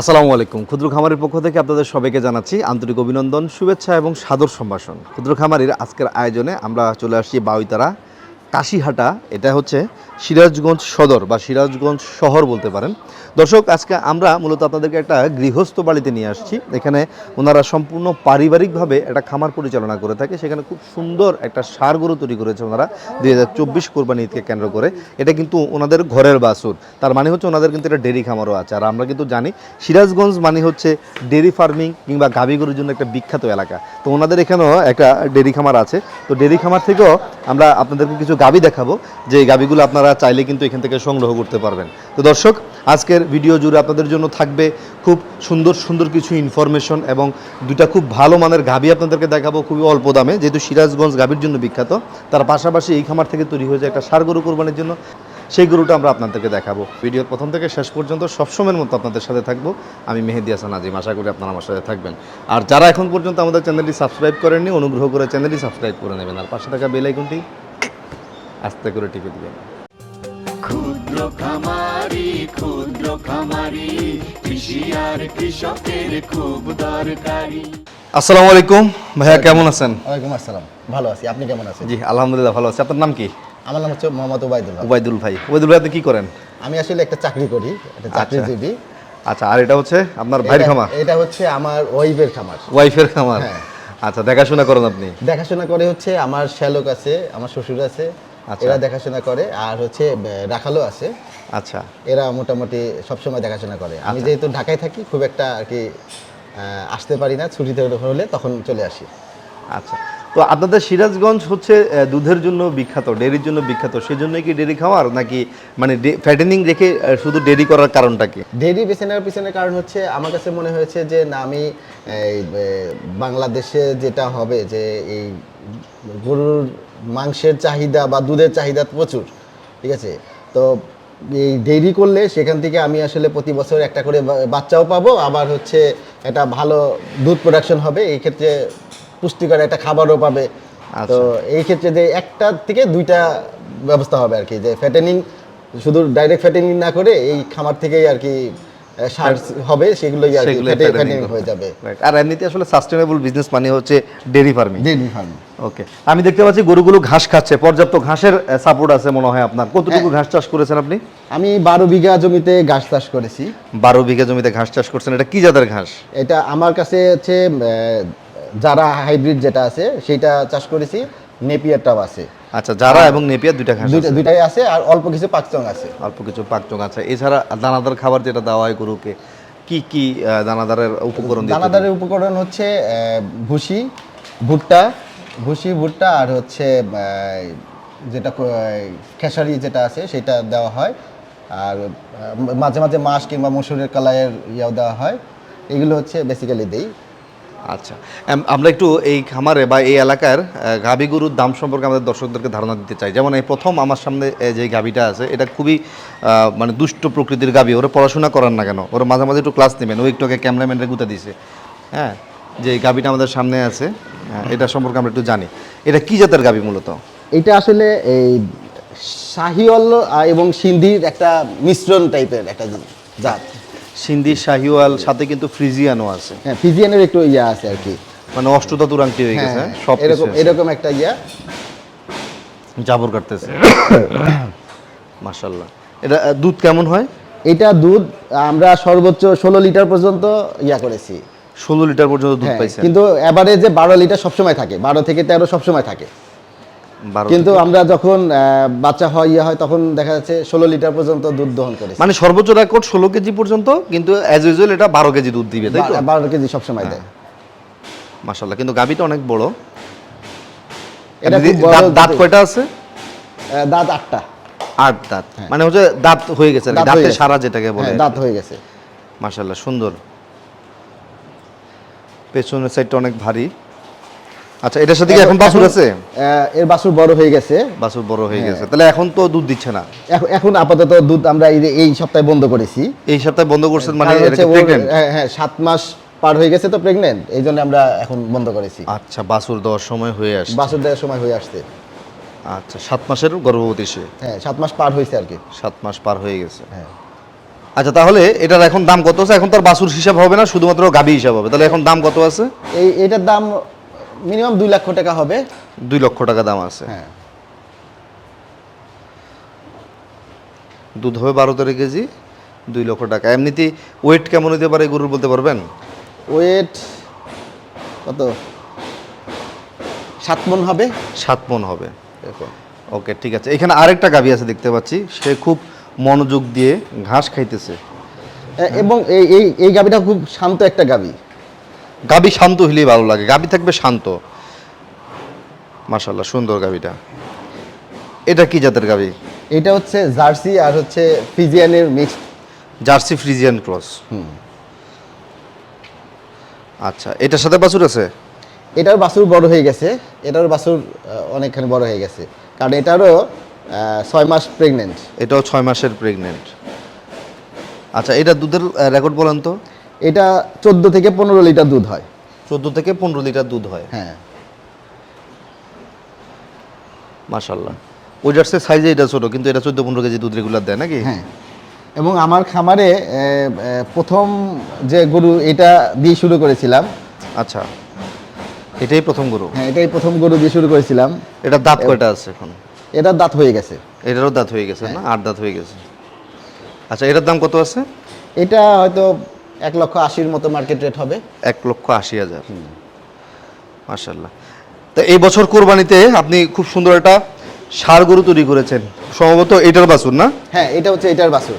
আসসালামু আলাইকুম। ক্ষুদ্র খামারের পক্ষ থেকে আপনাদের সবাইকে জানাচ্ছি আন্তরিক অভিনন্দন, শুভেচ্ছা এবং সাদর সম্ভাষণ। ক্ষুদ্র খামারির আজকের আয়োজনে আমরা চলে আসছি বাউইতারা কাশিহাটা, এটা হচ্ছে সিরাজগঞ্জ সদর বা সিরাজগঞ্জ শহর বলতে পারেন। দর্শক, আজকে আমরা মূলত আপনাদেরকে একটা গৃহস্থ বাড়িতে নিয়ে আসছি। এখানে ওনারা সম্পূর্ণ পারিবারিকভাবে একটা খামার পরিচালনা করে থাকে। সেখানে খুব সুন্দর একটা সার গরু তৈরি করেছে ওনারা দুই হাজার চব্বিশ কোরবানি ঈদকে কেন্দ্র করে। এটা কিন্তু ওনাদের ঘরের বাসুর তার মানে হচ্ছে ওনাদের কিন্তু একটা ডেরি খামারও আছে। আর আমরা কিন্তু জানি সিরাজগঞ্জ মানে হচ্ছে ডেরি ফার্মিং কিংবা গাভী গরুর জন্য একটা বিখ্যাত এলাকা। তো ওনাদের এখানেও একটা ডেরি খামার আছে। তো ডেরি খামার থেকেও আমরা আপনাদেরকে কিছু গাভী দেখাবো, যে এই গাভীগুলো আপনারা চাইলে কিন্তু এখান থেকে সংগ্রহ করতে পারবেন। তো দর্শক, আজকের ভিডিও জুড়ে আপনাদের জন্য থাকবে খুব সুন্দর সুন্দর কিছু ইনফরমেশন এবং দুটা খুব ভালো মানের গাবি আপনাদেরকে দেখাবো খুবই অল্প দামে, যেহেতু সিরাজগঞ্জ গাভীর জন্য বিখ্যাত। তার পাশাপাশি এই খামার থেকে তৈরি হয়েছে একটা সার গরু কোরবানির জন্য। সেই গরুটা আমরা আপনাদেরকে দেখাবো। ভিডিওর প্রথম থেকে শেষ পর্যন্ত সবসময়ের মতো আপনাদের সাথে থাকব। আমি মেহেদি হাসান আজিম, আশা করি আপনারা আমার সাথে থাকবেন। আর যারা এখন পর্যন্ত আমাদের চ্যানেলটি সাবস্ক্রাইব করেননি, অনুগ্রহ করে চ্যানেলটি সাবস্ক্রাইব করে নেবেন। আর পাশে থাকা বেল আস্তে করে টিপে দিবেন। ক্ষুদ্র খামারি ক্ষুদ্র খামারি কৃষি আর কৃষকের খুব দরকারি। আসসালামু আলাইকুম। ভাইয়া কেমন আছেন? ওয়ালাইকুম আসসালাম। ভালো আছি। আপনি কেমন আছেন? জি আলহামদুলিল্লাহ ভালো আছি। আপনার নাম কি? আমার নাম হচ্ছে মোহাম্মদ ওবায়দুল্লাহ উবাইদুল ভাই। উবাইদুল ভাই আপনি কি করেন? আমি আসলে একটা চাকরি করি একটা চাকরিজীবী। আচ্ছা আর এটা হচ্ছে আপনার ভাইয়ের খামার? এটা হচ্ছে আমার ওয়াইফের খামার। ওয়াইফের খামার? হ্যাঁ। আচ্ছা দেখাশোনা করেন আপনি? দেখাশোনা করে হচ্ছে আমার শ্যালক আছে আমার শ্বশুর আছে আচ্ছা। এরা দেখাশোনা করে আর হচ্ছে রাখালও আছে। আচ্ছা। এরা মোটামুটি সবসময় দেখাশোনা করে। আমি যেহেতু ঢাকায় থাকি খুব একটা আর কি আসতে পারি না ছুটিতে হলে তখন চলে আসি। আচ্ছা। তো আপনাদের সিরাজগঞ্জ হচ্ছে দুধের জন্য বিখ্যাত ডেরির জন্য বিখ্যাত। সেজন্যই কি ডেরি খাওয়ার নাকি মানে ফ্যাটেনিং রেখে শুধু ডেরি করার কারণটা কি? ডেরি বেছে নেওয়ার পিছনে কারণ হচ্ছে আমার কাছে মনে হয়েছে যে না আমি বাংলাদেশে যেটা হবে যে এই গরুর মাংসের চাহিদা বা দুধের চাহিদা প্রচুর ঠিক আছে? তো এই ডেইরি করলে সেখান থেকে আমি আসলে প্রতি বছর একটা করে বাচ্চাও পাবো আবার হচ্ছে একটা ভালো দুধ প্রোডাকশন হবে এই ক্ষেত্রে পুষ্টিকর একটা খাবারও পাবে। তো এই ক্ষেত্রে যে একটা থেকে দুইটা ব্যবস্থা হবে আর কি যে ফ্যাটেনিং শুধু ডাইরেক্ট ফ্যাটেনিং না করে এই খামার থেকেই আর কি হবে fattening হয়ে যাবে। আর এমনিতে আসলে সাস্টেনেবল বিজনেস মানে হচ্ছে dairy farming dairy farm okay আমি দেখতে পাচ্ছি গরুগুলো ঘাস খাচ্ছে পর্যাপ্ত ঘাসের সাপোর্ট আছে মনে হয় আপনার। কতটুকু ঘাস চাষ করেছেন আপনি? আমি বারো বিঘা জমিতে গাছ চাষ করেছি। বারো বিঘা জমিতে ঘাস চাষ করছেন এটা কি জাতের ঘাস? এটা আমার কাছে হচ্ছে যারা হাইব্রিড যেটা আছে সেটা চাষ করেছি নেপিয়ারটাও আছে। আচ্ছা যারা এবং নেপিয়া দুইটা ঘাস দুইটা দুইটাই আছে আর অল্প কিছু পাকচং আছে। অল্প কিছু পাকচং আছে। এছাড়া দানাদার খাবার যেটা দেওয়া হয় গরুকে কি কি দানাদারের উপকরণ দানাদারের উপকরণ হচ্ছে ভুসি ভুট্টা ভুসি ভুট্টা আর হচ্ছে যেটা খেসারি যেটা আছে সেটা দেওয়া হয়। আর মাঝে মাঝে মাছ কিংবা মসুরের কালাইয়ের ইয়াও দেওয়া হয়। এগুলো হচ্ছে বেসিক্যালি দেই। আচ্ছা। আমরা একটু এই খামারে বা এই এলাকার গাভী গরুর দাম সম্পর্কে আমাদের দর্শকদেরকে ধারণা দিতে চাই। যেমন এই প্রথম আমার সামনে যে গাভীটা আছে এটা খুবই মানে দুষ্ট প্রকৃতির গাভী। ওরা পড়াশোনা করার না কেন? ওরা মাঝে মাঝে একটু ক্লাস নেবেন। ও একটু ক্যামেরাম্যানরা গুতা দিছে। হ্যাঁ? যে গাভীটা আমাদের সামনে আছে হ্যাঁ, এটা সম্পর্কে আমরা একটু জানি। এটা কি জাতের গাভী মূলত? এটা আসলে এই শাহিওয়াল আহ, এবং সিন্ধির একটা মিশ্রণ টাইপের একটা জাত। সিন্ধি শাহিওয়াল সাথে কিন্তু ফ্রিজিয়ানও আছে। হ্যাঁ ফিজিয়ানের একটু ইয়া আছে আর কি। মানে অষ্টধাতুর আংটি হয়ে গেছে হ্যাঁ, সব এরকম এরকম একটা ইয়া। জাবর কাটতেছে। মাশাল্লাহ এটা দুধ কেমন হয়? এটা দুধ আমরা সর্বোচ্চ ষোলো লিটার পর্যন্ত ইয়া করেছি। ষোলো লিটার পর্যন্ত দুধ হ্যাঁ, পাইছেন। কিন্তু যে বারো লিটার সবসময় থাকে বারো থেকে তেরো সবসময় থাকে। কিন্তু আমরা যখন বাচ্চা হয় ইয়ে হয় তখন দেখা যাচ্ছে ষোলো লিটার পর্যন্ত দুধ দহন করে মানে সর্বোচ্চ রেকর্ড ষোলো কেজি পর্যন্ত কিন্তু অ্যাজ ইউজুয়াল এটা বারো কেজি দুধ দিবে তাই তো? বারো কেজি সবসময় দেয়। মাশাল্লাহ কিন্তু গাবিটা অনেক বড়। এটা দাঁত- কয়টা আছে? দাঁত আটটা। আট দাঁত। মানে হচ্ছে দাঁত হয়ে গেছে আর কি, দাঁত হয়ে দাঁতে সারা যেটাকে বলে হ্যাঁ, দাঁত হয়ে গেছে। মাশাল্লাহ সুন্দর। পেছনের সাইডটা অনেক ভারী। আচ্ছা এটার সাথে কি এখন বাছুর আছে? এর বাছুর বড় হয়ে গেছে। বাছুর বড় হয়ে হ্যাঁ। গেছে। তাহলে এখন তো দুধ দিচ্ছে না। এখন- এখন আপাতত দুধ আমরা এই সপ্তাহে বন্ধ করেছি। এই সপ্তাহে বন্ধ করছেন মানে হ্যাঁ, হ্যাঁ সাত মাস পার হয়ে গেছে তো প্রেগনেন্ট এই জন্য আমরা এখন বন্ধ করেছি। আচ্ছা বাছুর দেওয়ার সময় হয়ে আসছে। বাছুর দেওয়ার সময় হয়ে আসছে। আচ্ছা সাত মাসের গর্ভবতী সে? হ্যাঁ সাত মাস পার হয়েছে আর কি। সাত মাস পার হয়ে গেছে। হ্যাঁ। আচ্ছা তাহলে এটার এখন দাম কত আছে? এখন তার বাসুর হিসাব হবে না শুধুমাত্র গাবি হিসাব হবে। তাহলে এখন দাম কত আছে? এই এটার দাম মিনিমাম দুই লক্ষ টাকা হবে। দুই লক্ষ টাকা দাম আছে। হ্যাঁ। দুধ হবে বারো তেরো কেজি দুই লক্ষ টাকা। এমনিতে ওয়েট কেমন হতে পারে গরুর বলতে পারবেন? ওয়েট কত? সাত মন হবে। সাত মন হবে। ওকে ঠিক আছে। এখানে আরেকটা গাভি আছে দেখতে পাচ্ছি। সে খুব মনোযোগ দিয়ে ঘাস খাইতেছে। এবং এই এই এই গাবিটা খুব শান্ত একটা গাবি গাবি শান্ত হলেই ভালো লাগে। গাবি থাকবে শান্ত। মাশাল্লাহ সুন্দর গাবিটা। এটা কি জাতের গাবি? এটা হচ্ছে জার্সি আর হচ্ছে ফিজিয়ানের মিক্সড জার্সি ফ্রিজিয়ান ক্রস। হুম। আচ্ছা এটার সাথে বাছুর আছে? এটার বাছুর বড় হয়ে গেছে। এটার বাছুর অনেকখানি বড় হয়ে গেছে। কারণ এটারও ছয় মাস প্রেগনেন্ট এটাও ছয় মাসের প্রেগনেন্ট আচ্ছা এটা দুধের রেকর্ড বলেন তো? এটা চোদ্দ থেকে পনেরো লিটার দুধ হয়। চোদ্দ থেকে পনেরো লিটার দুধ হয়। হ্যাঁ। মাশাল্লাহ ওই জার্সির সাইজে এটা ছোটো কিন্তু এটা চোদ্দ পনেরো কেজি দুধ রেগুলার দেয় নাকি? হ্যাঁ। এবং আমার খামারে প্রথম যে গরু এটা দিয়ে শুরু করেছিলাম। আচ্ছা। এটাই প্রথম গরু? হ্যাঁ এটাই প্রথম গরু দিয়ে শুরু করেছিলাম। এটা দাঁত কয়টা আছে এখন? এটার দাঁত হয়ে গেছে। এটারও দাঁত হয়ে গেছে না? আট দাঁত হয়ে গেছে। আচ্ছা এটার দাম কত আছে? এটা হয়তো এক লক্ষ আশির মতো মার্কেট রেট হবে। এক লক্ষ আশি হাজার। মার্শাল্লাহ তো এই বছর কোরবানিতে আপনি খুব সুন্দর একটা সার গরু তৈরি করেছেন। সম্ভবত এটার বাছুর না? হ্যাঁ এটা হচ্ছে এটার বাছুর।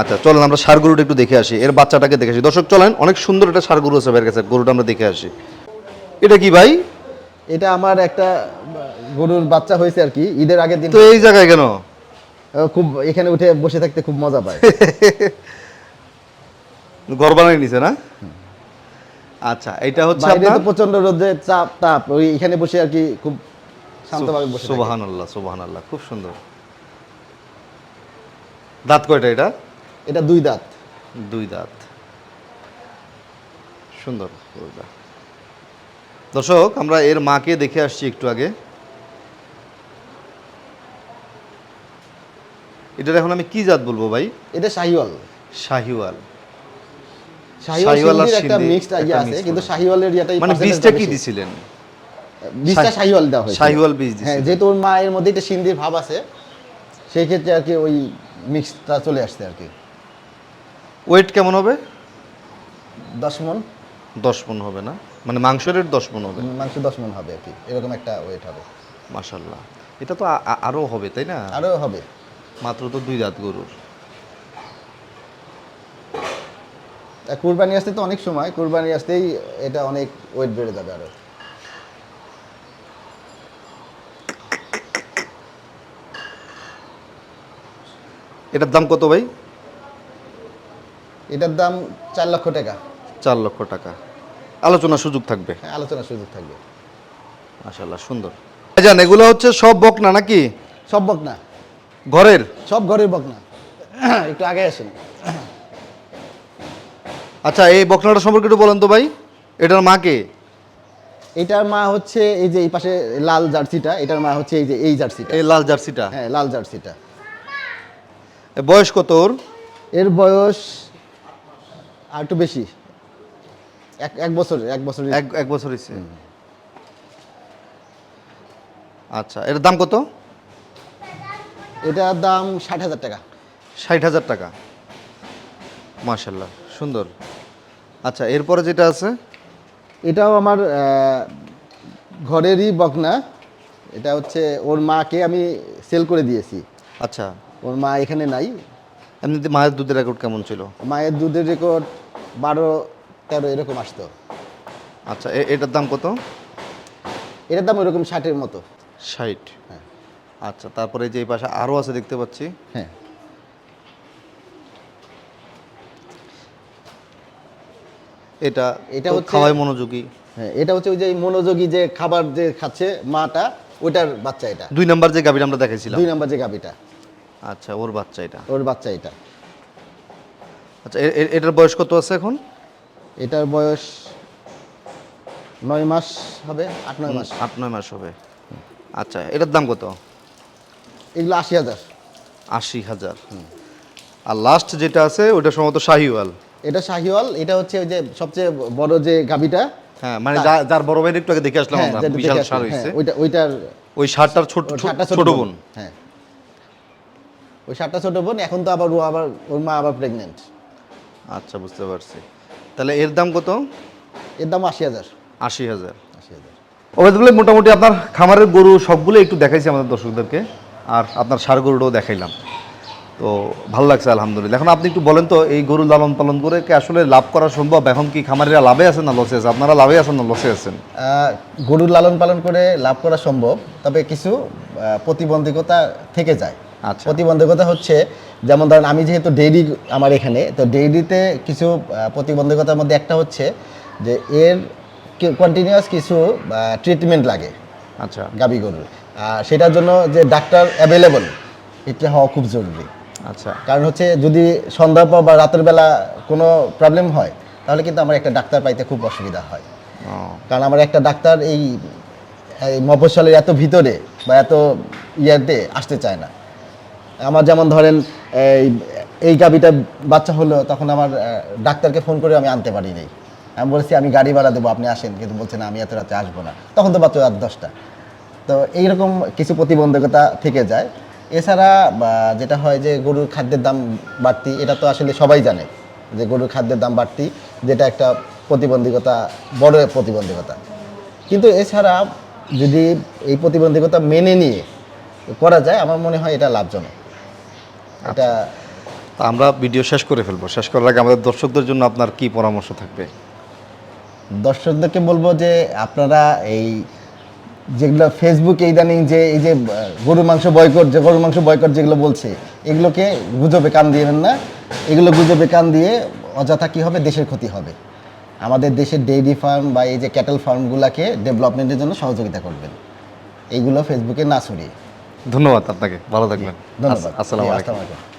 আচ্ছা চলেন আমরা সার গরুটা একটু দেখে আসি। এর বাচ্চাটাকে দেখে আসি। দর্শক চলেন অনেক সুন্দর একটা সার গরু আছে ভাইয়ের কাছে। গরুটা আমরা দেখে আসি। এটা কি ভাই? এটা আমার একটা গরুর বাচ্চা হয়েছে আর কি। ঈদের আগের দিন তো এই জায়গায় কেন? খুব এখানে উঠে বসে থাকতে খুব মজা পায়। ঘর বানাই নিছে না? আচ্ছা এটা হচ্ছে বাইরে তো আপনার? প্রচণ্ড রোদে চাপ তাপ ওই এখানে বসে আর কি খুব শান্তভাবে বসে থাকে। সুবাহান আল্লাহ সুবাহান আল্লাহ খুব সুন্দর। দাঁত কয়টা এটা? এটা দুই দাঁত। দুই দাঁত। সুন্দর দর্শক আমরা এর মাকে দেখে আসছি একটু আগে। এটার এখন আমি কি জাত বলব ভাই? এটা শাহিওয়াল। শাহিওয়াল। একটা মিক্সড একটা আছে কিন্তু শাহিওয়ালের মানে বীজটা কি দিছিলেন? বীজটা শাহিওয়াল দেওয়া শাহিওয়াল বীজ হ্যাঁ যেহেতু ওর মায়ের মধ্যে একটা সিন্ধির ভাব আছে সেই ক্ষেত্রে আর কি ওই মিক্সটা চলে আসছে আর কি। ওয়েট কেমন হবে? দশ মন দশ মন হবে না? মানে মাংসের দশ মন হবে। মাংস দশ মন হবে আর কি। এরকম একটা ওয়েট হবে। মাশাল্লাহ এটা তো আ- আ- আরও হবে তাই না? আরও হবে। মাত্র তো দুই দাঁত গরুর আর কুরবানি আসতে তো অনেক সময় কুরবানি আসতেই এটা অনেক ওয়েট বেড়ে যাবে আরও। এটার দাম কত ভাই? এটার দাম চার লক্ষ টাকা। চার লক্ষ টাকা। আলোচনার সুযোগ থাকবে। হ্যাঁ আলোচনার সুযোগ থাকবে। মাশাল্লাহ সুন্দর। জান এগুলো হচ্ছে সব বকনা নাকি? সব বকনা। ঘরের? সব ঘরের বকনা। একটু আগে আসেন। আচ্ছা এই বকনাটা সম্পর্কে একটু বলেন তো ভাই। এটার মা কে? এটার মা হচ্ছে এই যে এই পাশে লাল জার্সিটা এটার মা হচ্ছে এই যে এই জার্সিটা। এই লাল জার্সিটা? হ্যাঁ লাল জার্সিটা। বয়স কত ওর? এর বয়স আর একটু বেশি। এক এক বছর এক বছর এক এক বছর আচ্ছা এটার দাম কত? এটার দাম ষাট হাজার টাকা। ষাট হাজার টাকা। মাশাল্লাহ সুন্দর। আচ্ছা এরপরে যেটা আছে? এটাও আমার ঘরেরই বকনা। এটা হচ্ছে ওর মাকে আমি সেল করে দিয়েছি। আচ্ছা। ওর মা এখানে নাই। এমনিতে মায়ের দুধের রেকর্ড কেমন ছিল? মায়ের দুধের রেকর্ড বারো তেরো এরকম আসতো। আচ্ছা এটার দাম কত? এটার দাম ওরকম ষাটের মতো। ষাট। হ্যাঁ। আচ্ছা তারপরে যে এই পাশে আরও আছে দেখতে পাচ্ছি। হ্যাঁ। এটা এটা খাওয়াই মনোযোগী। হ্যাঁ এটা হচ্ছে ওই যে মনোযোগী যে খাবার যে খাচ্ছে মাটা ওইটার বাচ্চা এটা। দুই নাম্বার যে গাভীটা আমরা দেখাইছিলাম। দুই নাম্বার যে গাবিটা আচ্ছা ওর বাচ্চা এটা। ওর বাচ্চা এটা। আচ্ছা এটার বয়স কত আছে এখন? এটার বয়স নয় মাস হবে আট নয় মাস। আট নয় মাস হবে। আচ্ছা এটার দাম কত? এগুলো আশি হাজার। আশি হাজার। আর লাস্ট যেটা আছে ওটা সম্ভবত শাহিওয়াল। এটা শাহিওয়াল এটা হচ্ছে ওই যে সবচেয়ে বড় যে গাবিটা হ্যাঁ মানে যা- যার বড় ভাইয়ের একটু আগে দেখে আসলাম হ্যাঁ আমরা বিশাল সার আসলাম, হ্যাঁ, ওইটা ওইটার ওই সারটার ছোট ছোট- বোন। হ্যাঁ। ওই সাতটা ছোট বোন এখন তো আবার ও আবার ওর মা আবার প্রেগনেন্ট আচ্ছা বুঝতে পারছি। তাহলে এর দাম কত? এর দাম আশি হাজার। আশি হাজার। আশি হাজার। ওবেদুল্লাহ মোটামুটি আপনার খামারের গরু সবগুলো একটু দেখাইছি আমাদের দর্শকদেরকে। আর আপনার সার গরুটাও দেখাইলাম। তো ভালো লাগছে আলহামদুলিল্লাহ। এখন আপনি একটু বলেন তো এই গরু লালন পালন করে কি আসলে লাভ করা সম্ভব? এখন কি খামারিরা লাভে আছেন না লসে আছে? আপনারা লাভে আছেন না লসে আছেন? গরুর লালন পালন করে লাভ করা সম্ভব তবে কিছু প্রতিবন্ধকতা থেকে যায়। আচ্ছা। প্রতিবন্ধকতা হচ্ছে যেমন ধরেন আমি যেহেতু ডেইরি আমার এখানে তো ডেইরিতে কিছু প্রতিবন্ধকতার মধ্যে একটা হচ্ছে যে এর কন্টিনিউয়াস কিছু ট্রিটমেন্ট লাগে আচ্ছা। গাবি গরুর। সেটার জন্য যে ডাক্তার অ্যাভেলেবল এটা হওয়া খুব জরুরি। আচ্ছা। কারণ হচ্ছে যদি সন্ধ্যার পর বা রাতের বেলা কোনো প্রবলেম হয় তাহলে কিন্তু আমার একটা ডাক্তার পাইতে খুব অসুবিধা হয়। কারণ আমার একটা ডাক্তার এই মফস্বলের এত ভিতরে বা এত ইয়াতে আসতে চায় না। আমার যেমন ধরেন এই এই গাবিটা বাচ্চা হলো তখন আমার ডাক্তারকে ফোন করে আমি আনতে পারি নাই আমি বলেছি আমি গাড়ি ভাড়া দেবো আপনি আসেন। কিন্তু বলছেন আমি এত রাতে আসব না। তখন তো বাচ্চা রাত দশটা। তো এইরকম কিছু প্রতিবন্ধকতা থেকে যায়। এছাড়া যেটা হয় যে গরুর খাদ্যের দাম বাড়তি এটা তো আসলে সবাই জানে যে গরুর খাদ্যের দাম বাড়তি যেটা একটা প্রতিবন্ধকতা বড় প্রতিবন্ধকতা। কিন্তু এছাড়া যদি এই প্রতিবন্ধকতা মেনে নিয়ে করা যায় আমার মনে হয় এটা লাভজনক। এটা আমরা ভিডিও শেষ করে ফেলব। শেষ করার আগে আমাদের দর্শকদের জন্য আপনার কি পরামর্শ থাকবে? দর্শকদেরকে বলব যে আপনারা এই যেগুলো ফেসবুকে ইদানিং যে এই যে গরু মাংস বয়কট যে গরু মাংস বয়কট যেগুলো বলছে এগুলোকে গুজবে কান দিবেন না। এগুলো গুজবে কান দিয়ে অযথা কী হবে? দেশের ক্ষতি হবে। আমাদের দেশের ডেইরি ফার্ম বা এই যে ক্যাটেল ফার্মগুলোকে ডেভেলপমেন্টের জন্য সহযোগিতা করবেন। এইগুলো ফেসবুকে না ছড়িয়ে। ধন্যবাদ আপনাকে। ভালো থাকবেন। ধন্যবাদ। আসসালামু আলাইকুম।